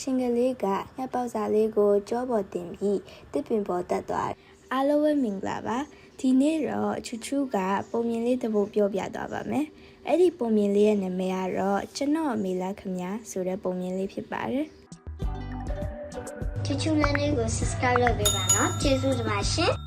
ရှင်ကလေးကငှက်ပေါက်စာလေးကိုကြောပေါ်တင်ပြီးတစ်ပင်ပေါ်တက်သွားတယ်အားလုံးပဲမင်္ဂလာပါဒီနေ့တော့ချူချူကပုံမြင်လေးတစ်ပုဒ်ပြောပြသွားပါမယ်အဲ့ဒီပုံမြင်လေးရဲ့နာမည်ကတော့ကျွန်တော်အမေလားခမညာဆိုတဲ့ပုံမြင်လေးဖြစ်ပါတယ်ချူချူလန်းလေးကို subscribe လုပ်ပေးပါနော်ကျေးဇူးတင်ပါရှင်ဟိုး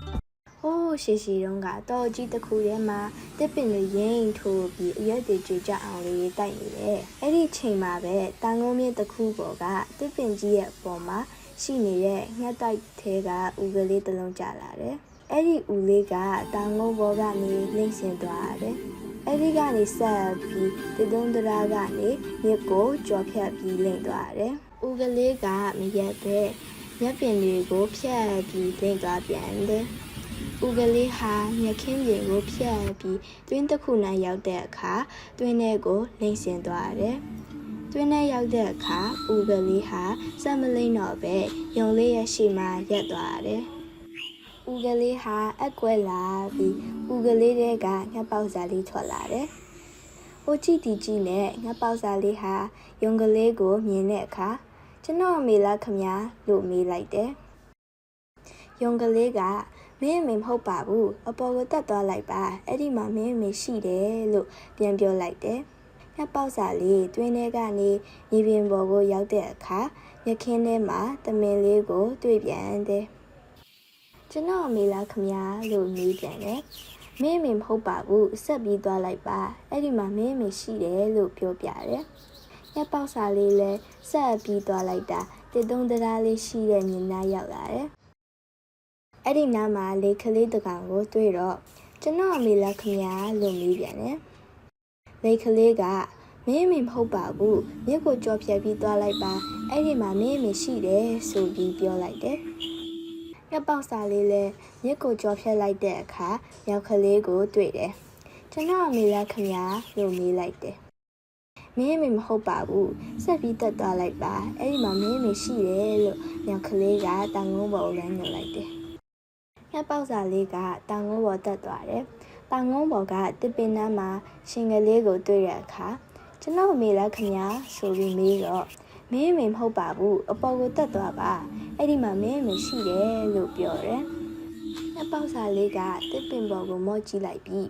ရှည်ရှည်တုန်းကတော့ကြီးတစ်ခုထဲမှာတစ်ပင်လေးရင်းထိုးပြီးအရက်တွေကြွကြအောင်လေးတိုက်နေတယ်အဲ့ဒီချိန်မှာပဲတန်ကုန်းမြင့်တစ်ခုပေါ်ကတစ်ပင်ကြီးရဲ့အပေါ်မှာရှိနေတဲ့ငှက်တိုက်သေးကဦးကလေးတစ်လုံးကျလာတယ်အဲ့ဒီဦးလေးကတန်ကုန်းပေါ်ကနေလိမ့်ဆင်သွားတယ်အဲ့ဒီကနေဆက်ပြီးတတုံးတရာကနေမြစ်ကိုကြော်ဖြတ်ပြီးလိမ့်သွားတယ်။ဦးကလေးကမရက်ပဲမြက်ပင်တွေကိုဖြတ်ပြီးလိမ့်သွားပြန်တယ်။ ဦးကလေးဟာမြက်ခင်းပြင်ကိုဖြတ်ပြီးတွင်းတစ်ခုနဲ့ရောက်တဲ့အခါတွင်းထဲကိုလိမ့်ဆင်သွားတယ်။တွင်းထဲရောက်တဲ့အခါဦးကလေးဟာစက်မလိမ့်တော့ပဲယုံလေးရဲ့ရှေ့မှာရက်သွားတယ်။ဦးကလေးဟာအကွက်လာပြီးဦးကလေးတွေကငှက်ပေါက်စားလေးထွက်လာတယ်။ဟိုကြည့်တီကြည့်နဲ့ငှက်ပေါက်စားလေးဟာယုံကလေးကိုမြင်တဲ့အခါကျွန်တော်အမေလားခမညာလို့မေးလိုက်တယ်။ယုံကလေးက မင်းအမေမဟုတ်ပါဘူးအပေါ်ကိုတက်သွားလိုက်ပါအဲ့ဒီမှာမင်းအမေရှိတယ်လို့ပြန်ပြောလိုက်တယ်။ငှက်ပေါက်စားလေးတွင်းထဲကနေမြေပြင်ပေါ်ကိုရောက်တဲ့အခါရခင်းထဲမှာတမင်လေးကိုတွေ့ပြန်တယ်။ကျွန်တော်အမေလားခမညာလို့မေးပြန်တယ်။မင်းအမေမဟုတ်ပါဘူးဆက်ပြီးသွားလိုက်ပါအဲ့ဒီမှာမင်းအမေရှိတယ်လို့ပြောပြတယ်။ညပေါက်စာလေးလဲဆက်ပြီးသွားလိုက်တာတစ်သုံးတရားလေးရှိတဲ့မြင်နာရောက်လာတယ်။ အဲ့ဒီနားမှာလေကလေးတကောင်ကိုတွေ့တော့ကျွန်တော်အမေလားခမညာလို့မေးပြန်တယ်။လေကလေးကမင်းအမေမဟုတ်ပါဘူးမြစ်ကိုကြော်ဖြတ်ပြီးသွားလိုက်ပါအဲ့ဒီမှာမင်းအမေရှိတယ်ဆိုပြီးပြောလိုက်တယ်။ညပေါက်စာလေးလဲမြစ်ကိုကြော်ဖြတ်လိုက်တဲ့အခါရောက်ကလေးကိုတွေ့တယ်။ကျွန်တော်အမေလားခမညာလို့မေးလိုက်တယ်။မင်းအမေမဟုတ်ပါဘူးဆက်ပြီးတက်သွားလိုက်ပါအဲ့ဒီမှာမင်းအမေရှိတယ်လို့ညောက်ကလေးကတန်ငုံပေါ်ကိုလမ်းညွှန်လိုက်တယ်။ ညပေါက်စာလေးကတန်ငုံပေါ်တက်သွားတယ်။တန်ငုံပေါ်ကတစ်ပင်နှမ်းမှာရှင်ကလေးကိုတွေ့တဲ့အခါကျွန်တော်အမေလားခမညာဆိုပြီးမေးတော့မင်းအမေမဟုတ်ပါဘူးအပေါ်ကိုတက်သွားပါအဲ့ဒီမှာမင်းအမေရှိတယ်လို့ပြောတယ်။ညပေါက်စာလေးကတစ်ပင်ပေါ်ကိုမော့ကြည့်လိုက်ပြီး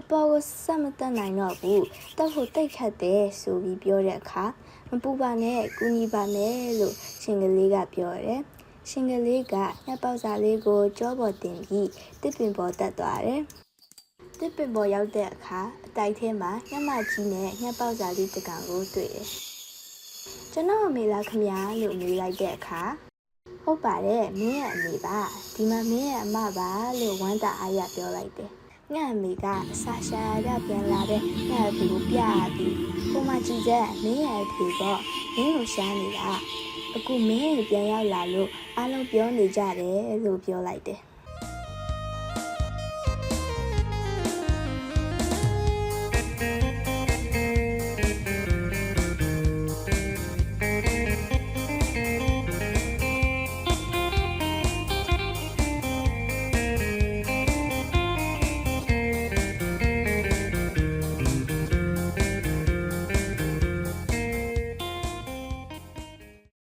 အပေါ်ကိုဆက်မတက်နိုင်တော့ဘူးတက်ဖို့တိတ်ခတ်တယ်ဆိုပြီးပြောတဲ့အခါမပူပါနဲ့ကူညီပါမယ်လို့ရှင်ကလေးကပြောတယ်။ ရှင်ကလေးကညပေါက်စာလေးကိုကြောပေါ်တင်ပြီးတစ်ပင်ပေါ်တက်သွားတယ်။တစ်ပင်ပေါ်ရောက်တဲ့အခါအတိုက်ထဲမှာညမကြီးနဲ့ညပေါက်စာလေးတစ်ကောင်ကိုတွေ့တယ်။ကျွန်တော်အမေလားခမညာလို့မေးလိုက်တဲ့အခါဟုတ်ပါတယ်မင်းရဲ့အမေပါဒီမှာမင်းရဲ့အမပါလို့ဝမ်းတာအားရပြောလိုက်တယ်။ငါ့အမေကဆာရှာရပြန်လာတဲ့ငါ့အဖေကိုပြပြီးကိုမကြည့်ချက်မင်းရဲ့အဖေပေါ့မင်းကိုရှားနေတာ အခုမင်းရဲ့ပြန်ရောက်လာလို့အားလုံးပြောနေကြတယ်လို့ပြောလိုက်တယ်